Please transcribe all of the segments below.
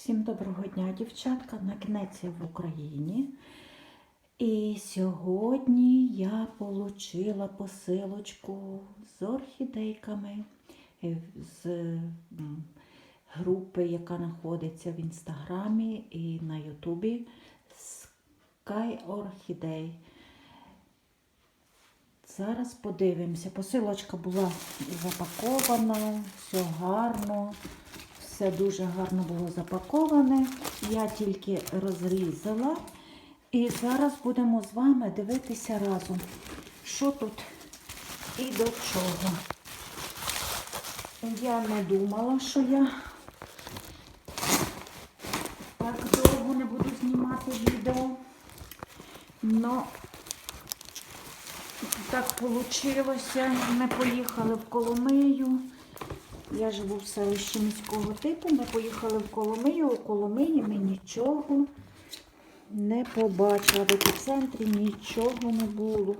Всім доброго дня, дівчатка. На кінець в Україні. І сьогодні я отримала посилочку з орхідейками з групи, яка знаходиться в інстаграмі і на Ютубі Sky Orchidea. Зараз подивимося. Посилочка була запакована, все гарно, все дуже гарно було запаковане. Я тільки розрізала. І зараз будемо з вами дивитися разом, що тут і до чого. Я не думала, що я так довго не буду знімати відео. Но так вийшло. Ми поїхали в Коломию. Я живу в селищі міського типу. Ми поїхали в Коломию. У Коломиї ми нічого не побачила. В епіцентрі нічого не було.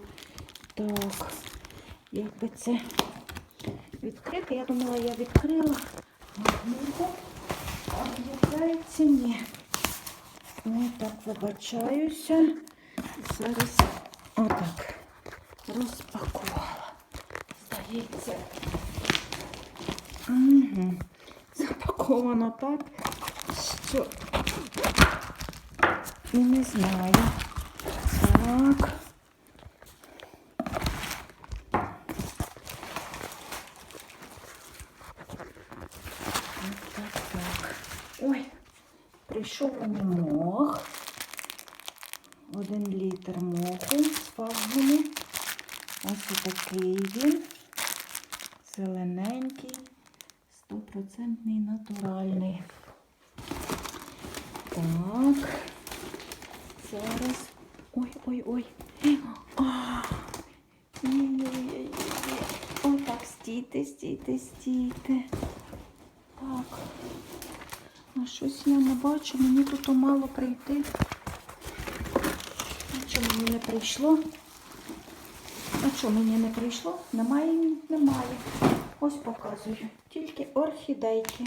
Так, як би це відкрити? Я думала, я відкрила. Магнітку. А виявляється, ні. Ой, так вибачаюся. Зараз отак розпакувала. Здається. Угу. Запаковано так, що і не знаю. Так. Так, так. Ой, прийшов мені мох. Один літр моху з фагами. Ось такий він. Зелененький, стопроцентний натуральний. Так. Зараз. Ой-ой-ой. Ой, так, стійте, стійте, стійте. Так. А щось я не бачу, мені тут мало прийти. А чому мені не прийшло? А що мені не прийшло? Немає? Немає. Ось показую. Тільки орхідейки.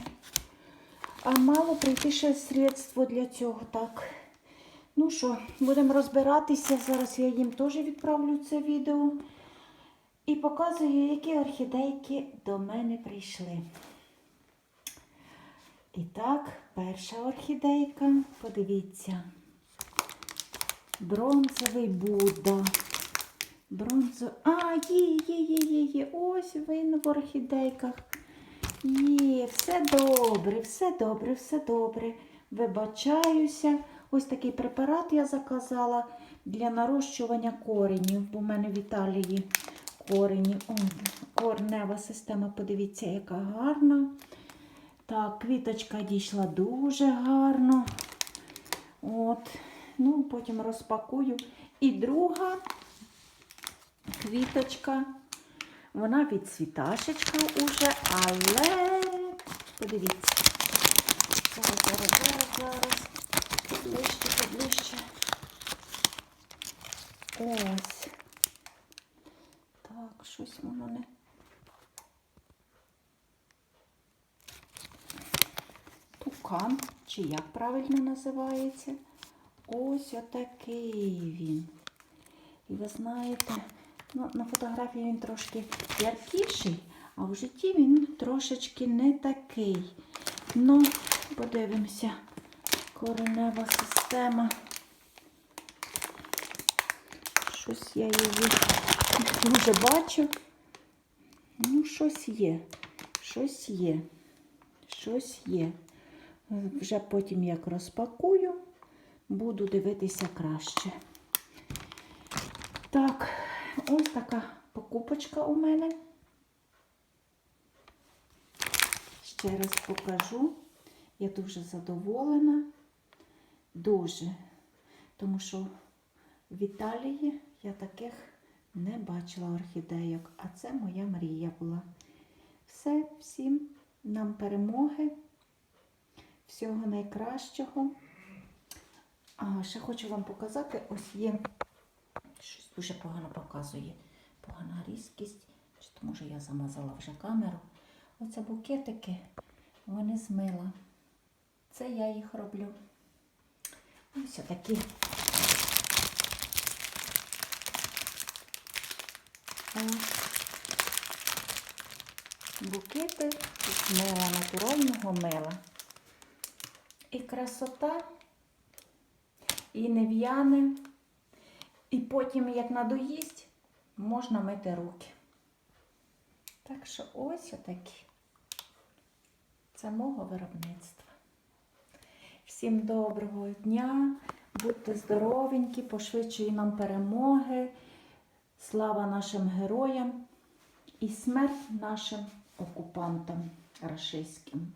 А мало прийти ще средство для цього. Так. Ну що, будемо розбиратися. Зараз я їм теж відправлю це відео. І показую, які орхідейки до мене прийшли. І так, перша орхідейка, подивіться. Бронзовий Будда. Бронзо. А, є, є, є, є, є. Ось він в орхідейках. Є, все добре, все добре, все добре. Вибачаюся. Ось такий препарат я заказала для нарощування коренів, бо в мене в Італії корені. О, корнева система, подивіться, яка гарна. Так, квіточка дійшла дуже гарно. От, ну, потім розпакую. І друга квіточка. Вона відцвіташечка уже, але подивіться. Зараз, зараз, зараз, зараз. Ближче, поближче. Ось. Так, щось воно не. Тукан, чи як правильно називається? Ось отакий він. І ви знаєте, ну, на фотографії він трошки яркіший, а в житті він трошечки не такий. Ну, подивимося, коренева система. Щось я її дуже бачу. Ну, щось є, щось є, щось є. Вже потім як розпакую, буду дивитися краще. Так, ось така покупочка у мене. Ще раз покажу. Я дуже задоволена, дуже, тому що в Італії я таких не бачила орхідейок, а це моя мрія була. Все, всім нам перемоги, всього найкращого. А ще хочу вам показати, ось є дуже погано показує. Погана різкість. Чи то, може я замазала вже камеру. Оце букетики, вони з мила. Це я їх роблю. Ось такі. Букети з мила, натурального мила. І красота, і не в'яне, і потім, як надоїсть, можна мити руки. Так що ось отакі. Це мого виробництва. Всім доброго дня, будьте здоровенькі, пошвидшої нам перемоги. Слава нашим героям і смерть нашим окупантам рашистським.